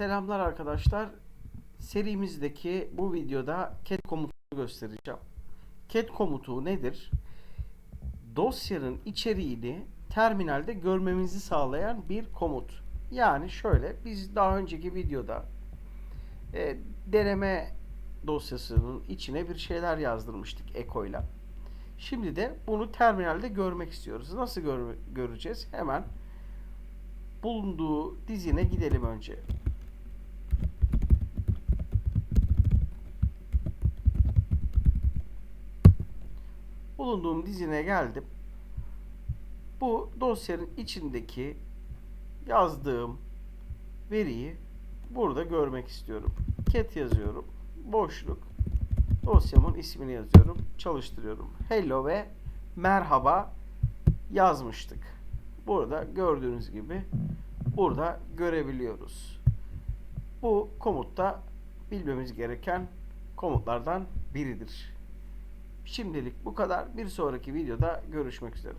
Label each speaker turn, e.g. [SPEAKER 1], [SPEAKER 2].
[SPEAKER 1] Selamlar arkadaşlar. Serimizdeki bu videoda cat komutunu göstereceğim. Cat komutu nedir? Dosyanın içeriğini terminalde görmemizi sağlayan bir komut. Yani şöyle biz daha önceki videoda e, deneme dosyasının içine bir şeyler yazdırmıştık ekoyla. Şimdi de bunu terminalde görmek istiyoruz. Nasıl gör- göreceğiz? Hemen bulunduğu dizine gidelim önce. Bulunduğum dizine geldim. Bu dosyanın içindeki yazdığım veriyi burada görmek istiyorum. Cat yazıyorum. Boşluk. Dosyamın ismini yazıyorum. Çalıştırıyorum. Hello ve merhaba yazmıştık. Burada gördüğünüz gibi burada görebiliyoruz. Bu komutta bilmemiz gereken komutlardan biridir. Şimdilik bu kadar. Bir sonraki videoda görüşmek üzere.